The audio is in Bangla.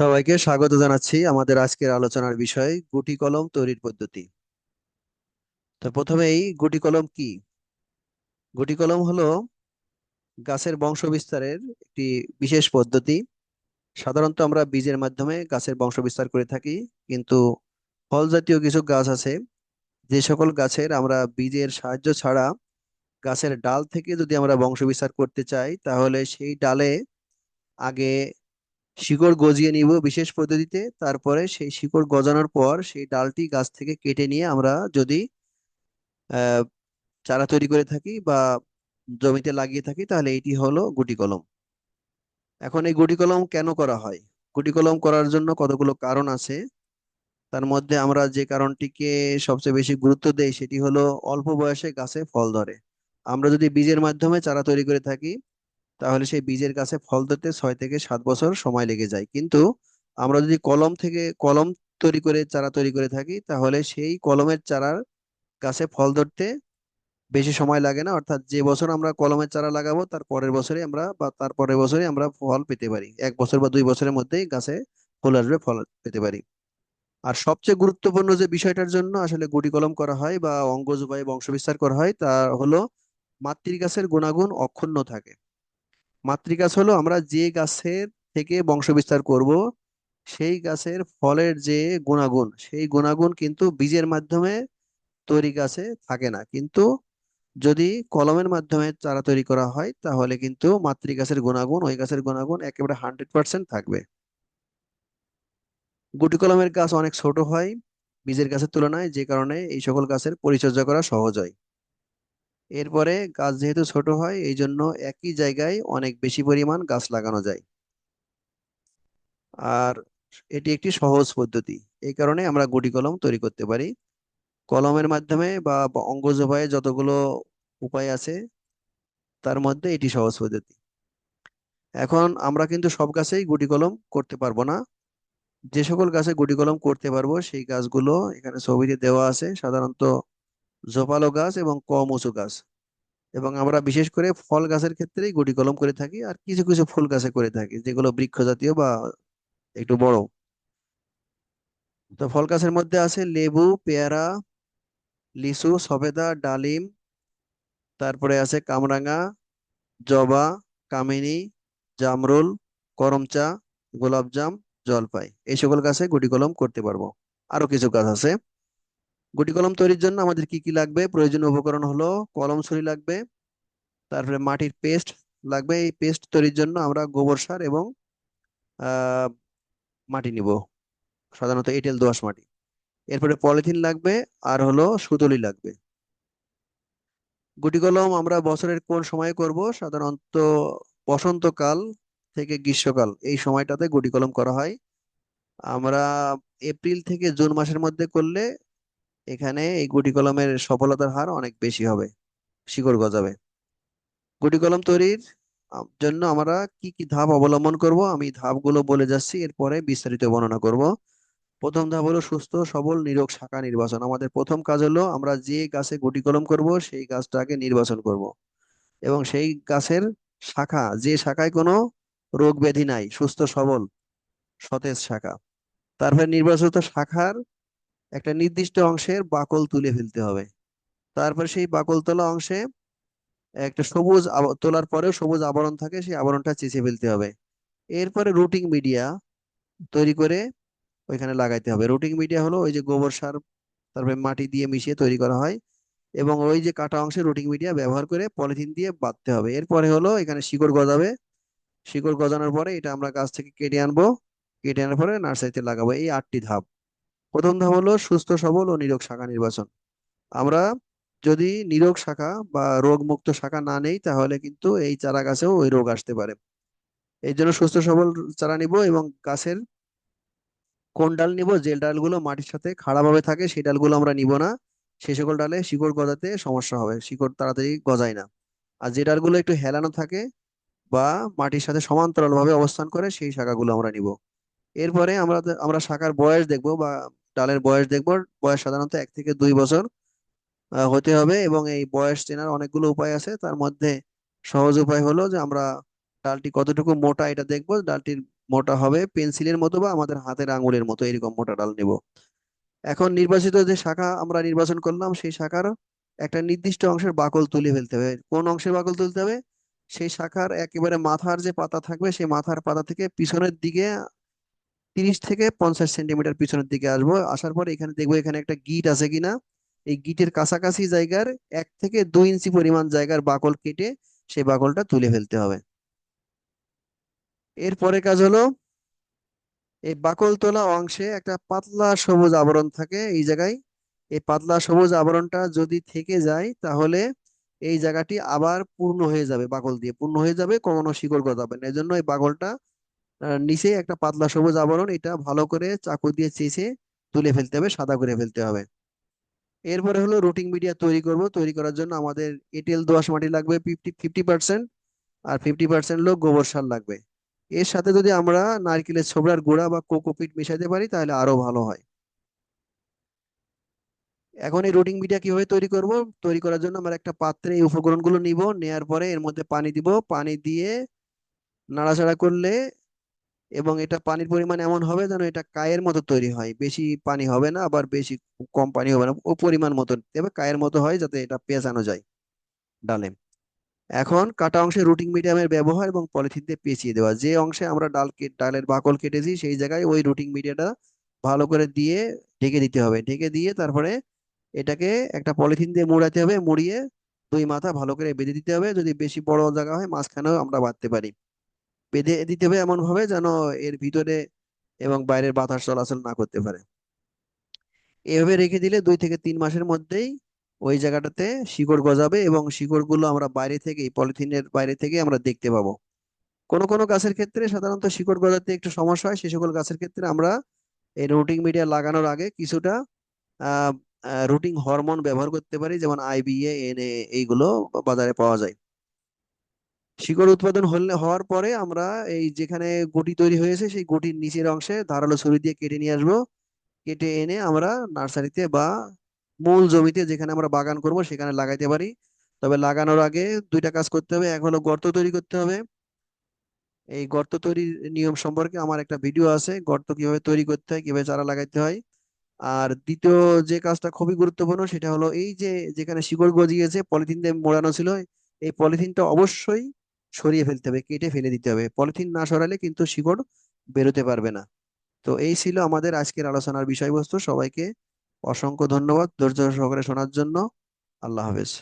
সবাইকে স্বাগত জানাচ্ছি আমাদের আজকের আলোচনার বিষয় গুটি কলম তৈরির পদ্ধতি। তো প্রথমেই গুটি কলম কি? গুটি কলম হলো গাছের বংশ বিস্তারের একটি বিশেষ পদ্ধতি। সাধারণত আমরা বীজের মাধ্যমে গাছের বংশ বিস্তার করে থাকি, কিন্তু ফল জাতীয় কিছু গাছ আছে, যে সকল গাছের আমরা বীজের সাহায্য ছাড়া গাছের ডাল থেকে যদি আমরা বংশ বিস্তার করতে চাই, তাহলে সেই ডালে আগে শিকড় গজিয়ে নিব বিশেষ পদ্ধতিতে। তারপরে সেই শিকড় গজানোর পর সেই ডালটি গাছ থেকে কেটে নিয়ে আমরা যদি চারা তৈরি করে থাকি বা জমিতে লাগিয়ে থাকি, তাহলে এটি হলো গুটি কলম। এখন এই গুটি কলম কেন করা হয়? গুটি কলম করার জন্য কতগুলো কারণ আছে। তার মধ্যে আমরা যে কারণটিকে সবচেয়ে বেশি গুরুত্ব দেই, সেটি হলো অল্প বয়সে গাছে ফল ধরে। আমরা যদি বীজের মাধ্যমে চারা তৈরি করে থাকি তাহলে সেই বীজের গাছে ফল ধরতে ছয় থেকে সাত বছর সময় লেগে যায়। কিন্তু আমরা যদি কলম থেকে, কলম তৈরি করে, চারা তৈরি করে থাকি, তাহলে সেই কলমের চারার গাছে ফল ধরতে বেশি সময় লাগে না। অর্থাৎ যে বছর আমরা কলমের চারা লাগাবো, তার পরের বছরে আমরা বা তার পরের বছরে আমরা ফল পেতে পারি। এক বছর বা দুই বছরের মধ্যেই গাছে ফুল আসবে, ফল পেতে পারি। আর সবচেয়ে গুরুত্বপূর্ণ যে বিষয়টার জন্য আসলে গুটি কলম করা হয় বা অঙ্গজ উপায়ে বংশবিস্তার করা হয়, তা হলো মাতৃ গাছের গুণাগুণ অক্ষুণ্ণ থাকে। মাতৃগাছ হলো আমরা যে গাছের থেকে বংশ বিস্তার করব, সেই গাছের ফলের যে গুণাগুণ, সেই গুণাগুণ কিন্তু বীজের মাধ্যমে তৈরি গাছে থাকে না। কিন্তু যদি কলমের মাধ্যমে চারা তৈরি করা হয়, তাহলে কিন্তু মাতৃগাছের গুণাগুণ, ওই গাছের গুণাগুণ একেবারে হান্ড্রেড পার্সেন্ট থাকবে। গুটি কলমের গাছ অনেক ছোট হয়, বীজের গাছের তুলনায়, যে কারণে এই সকল গাছের পরিচর্যা করা সহজ হয়। এরপরে গাছ যেহেতু ছোট হয় এই জন্য একই জায়গায় অনেক বেশি পরিমাণ গাছ লাগানো যায়। আর এটি একটি সহজ পদ্ধতি, এই কারণে আমরা গুটি কলম তৈরি করতে পারি। কলমের মাধ্যমে বা অঙ্গজ উপায়ে যতগুলো উপায় আছে, তার মধ্যে এটি সহজ পদ্ধতি। এখন আমরা কিন্তু সব গাছেই গুটি কলম করতে পারব না। যে সকল গাছে গুটি কলম করতে পারব, সেই গাছগুলো এখানে ছবিতে দেওয়া আছে। সাধারণত ঝোপালো গাছ এবং কম উঁচু গাছ। এবং আমরা বিশেষ করে ফল গাছের ক্ষেত্রেই গুটি কলম করে থাকি আর কিছু কিছু ফুল গাছে করে থাকি, যেগুলো বৃক্ষ জাতীয় বা একটু বড়। তো ফল গাছের মধ্যে আছে লেবু, পেয়ারা, লিচু সবেদা ডালিম, তারপরে আছে কামরাঙা, জবা, কামিনী, জামরুল, করমচা, গোলাপজাম, জলপাই। এই সকল গাছে গুটি কলম করতে পারব। আরও কিছু গাছ আছে। গুটি কলম তৈরির জন্য আমাদের কি কি লাগবে? প্রয়োজনীয় উপকরণ হলো কলম ছুরি লাগবে, তারপরে মাটির পেস্ট লাগবে। এই পেস্ট তৈরির জন্য আমরা গোবর সার এবং মাটি নিব, সাধারণত এঁটেল, দোআঁশ মাটি। এরপরে পলিথিন লাগবে আর হলো সুতলি লাগবে। গুটি কলম আমরা বছরের কোন সময়ে করব? সাধারণত বসন্তকাল থেকে গ্রীষ্মকাল, এই সময়টাতে গুটি কলম করা হয়। আমরা এপ্রিল থেকে জুন মাসের মধ্যে করলে এখানে এই গুটি কলমের সফলতার হার অনেক বেশি হবে, শিকড় গজাবে। গুটি কলম তৈরির জন্য আমরা কি কি ধাপ অবলম্বন করব? আমি ধাপগুলো বলে যাচ্ছি, এরপরে বিস্তারিত বর্ণনা করব। প্রথম ধাপ হলো সুস্থ, সবল, নিরোগ শাখা নির্বাচন। আমাদের প্রথম কাজ হলো আমরা যে গাছে গুটি কলম করব, সেই গাছটাকে নির্বাচন করব। এবং সেই গাছের শাখা, যে শাখায় কোনো রোগ ব্যাধি নাই, সুস্থ, সবল, সতেজ শাখা, তারপরে নির্বাচিত শাখার একটা নির্দিষ্ট অংশের বাকল তুলে ফেলতে হবে। তারপর সেই বাকল তোলা অংশে একটা সবুজ তোলার পরেও সবুজ আবরণ থাকে, সেই আবরণটা চেঁচে ফেলতে হবে। এরপরে রুটিং মিডিয়া তৈরি করে ওইখানে লাগাইতে হবে। রুটিং মিডিয়া হলো ওই যে গোবর সার, তারপরে মাটি দিয়ে মিশিয়ে তৈরি করা হয় এবং ওই যে কাটা অংশে রুটিং মিডিয়া ব্যবহার করে পলিথিন দিয়ে বাঁধতে হবে। এরপরে হলো এখানে শিকড় গজাবে। শিকড় গজানোর পরে এটা আমরা গাছ থেকে কেটে আনব। কেটে আনার পরে নার্সারিতে লাগাবো। এই আটটি ধাপ। প্রথম ধাপ হলো সুস্থ, সবল ও নিরোগ শাখা নির্বাচন। আমরা যদি নিরোগ শাখা বা রোগমুক্ত শাখা না নেই, তাহলে কিন্তু এই চারা গাছেও ওই রোগ আসতে পারে। এই জন্য সুস্থ, সবল চারা নিব এবং গাছের কোন ডাল নিব, যে ডালগুলো মাটির সাথে খাড়াভাবে থাকে, সেই ডালগুলো আমরা নিব না। সে সকল ডালে শিকড় গজাতে সমস্যা হবে, শিকড় তাড়াতাড়ি গজায় না। আর যে ডালগুলো একটু হেলানো থাকে বা মাটির সাথে সমান্তরাল ভাবে অবস্থান করে, সেই শাখাগুলো আমরা নিব। এরপরে আমরা আমরা শাখার বয়স দেখব বা ডালের বয়স দেখব, বয়স সাধারণত এক থেকে দুই বছর হতে হবে এবং এই বয়স চেনার অনেকগুলো উপায় আছে। তার মধ্যে সহজ উপায় হলো যে আমরা ডালটি কতটুকু মোটা এটা দেখব। ডালটির মোটা হবে পেন্সিলের মতো বা আমাদের হাতের আঙুলের মতো এরকম মোটা ডাল নেব। এখন নির্বাচিত যে শাখা আমরা নির্বাচন করলাম, সেই শাখার একটা নির্দিষ্ট অংশের বাকল তুলে ফেলতে হবে। কোন অংশের বাকল তুলতে হবে? সেই শাখার একেবারে মাথার যে পাতা থাকবে, সেই মাথার পাতা থেকে পিছনের দিকে তিরিশ থেকে পঞ্চাশ সেন্টিমিটার পিছনের দিকে আসব। আসার পর এখানে দেখব এখানে একটা গিট আছে কিনা। এই গিটের কাছাকাছি জায়গার এক থেকে দুই ইঞ্চি পরিমাণ জায়গার বাকল কেটে সেই বাকলটা তুলে ফেলতে হবে। এরপরে কাজ হলো, এই বাকল তোলা অংশে একটা পাতলা সবুজ আবরণ থাকে এই জায়গায়। এই পাতলা সবুজ আবরণটা যদি থেকে যায়, তাহলে এই জায়গাটি আবার পূর্ণ হয়ে যাবে বাকল দিয়ে। পূর্ণ হয়ে যাবে কখনো শিকড় গজাবে না। এই জন্য এই বাকলটা নিচে একটা পাতলা সবুজ আবরণ, এটা ভালো করে চাকু দিয়ে চেঁচে তুলে ফেলতে হবে, সাদা করে ফেলতে হবে। এরপরে হলো রুটিং মিডিয়া তৈরি করব। তৈরি করার জন্য আমাদের এঁটেল দোআঁশ মাটি লাগবে ফিফটি ফিফটি পার্সেন্ট, আর ফিফটি পার্সেন্ট লোক গোবর সার লাগবে। এর সাথে যদি আমরা নারকেলের ছোবড়ার গুঁড়া বা কোকোপিট মেশাতে পারি, তাহলে আরও ভালো হয়। এখন এই রুটিং মিডিয়া কীভাবে তৈরি করব? তৈরি করার জন্য আমরা একটা পাত্রে এই উপকরণগুলো নিব, নেয়ার পরে এর মধ্যে পানি দিব। পানি দিয়ে নাড়াচাড়া করলে এবং এটা পানির পরিমাণ এমন হবে যেন এটা কায়ের মতো তৈরি হয়। বেশি পানি হবে না, আবার বেশি কম পানি হবে না, ও পরিমাণ মতো তবে কায়ের মতো হয় যাতে এটা পেঁচানো যায় ডালে। এখন কাটা অংশে রুটিং মিডিয়ামের ব্যবহার এবং পলিথিন দিয়ে পেঁচিয়ে দেওয়া। যে অংশে আমরা ডাল ডালের বাকল কেটেছি, সেই জায়গায় ওই রুটিং মিডিয়াটা ভালো করে দিয়ে ঢেকে দিতে হবে। ঢেকে দিয়ে তারপরে এটাকে একটা পলিথিন দিয়ে মুড়াতে হবে, মুড়িয়ে দুই মাথা ভালো করে বেঁধে দিতে হবে। যদি বেশি বড় জায়গা হয়, মাঝখানেও আমরা বাঁধতে পারি। বেঁধে দিতে হবে এমন ভাবে যেন এর ভিতরে এবং বাইরের বাতাস চলাচল না করতে পারে। এভাবে রেখে দিলে দুই থেকে তিন মাসের মধ্যেই ওই জায়গাটাতে শিকড় গজাবে এবং শিকড়গুলো আমরা বাইরে থেকে পলিথিনের বাইরে থেকে আমরা দেখতে পাবো। কোনো কোনো গাছের ক্ষেত্রে সাধারণত শিকড় গজাতে একটু সমস্যা হয়। সে সকল গাছের ক্ষেত্রে আমরা এই রুটিং মিডিয়া লাগানোর আগে কিছুটা রুটিং হরমোন ব্যবহার করতে পারি। যেমন আইবিএ এনএ এইগুলো বাজারে পাওয়া যায়। শিকড় উৎপাদন হলে, হওয়ার পরে আমরা এই যেখানে গুটি তৈরি হয়েছে, সেই গুটির নিচের অংশে ধারালো ছুরি দিয়ে কেটে নিয়ে আসব। কেটে এনে আমরা নার্সারিতে বা মূল জমিতে যেখানে আমরা বাগান করব, সেখানে লাগাইতে পারি। তবে লাগানোর আগে দুইটা কাজ করতে হবে। এক হলো গর্ত তৈরি করতে হবে। এই গর্ত তৈরির নিয়ম সম্পর্কে আমার একটা ভিডিও আছে। গর্ত কীভাবে তৈরি করতে হয়, কীভাবে চারা লাগাইতে হয়। আর দ্বিতীয় যে কাজটা খুবই গুরুত্বপূর্ণ, সেটা হলো এই যে যেখানে শিকড় গজিয়েছে, পলিথিন দিয়ে মোড়ানো ছিল, এই পলিথিনটা অবশ্যই সরিয়ে ফেলতে হবে, কেটে ফেলে দিতে হবে। পলিথিন না সরালে কিন্তু শিকড় বেরোতে পারবে না। তো এই ছিল আমাদের আজকের আলোচনার বিষয়বস্তু। সবাইকে অসংখ্য ধন্যবাদ। ধৈর্য সহকারে শোনার জন্য। আল্লাহ হাফেজ।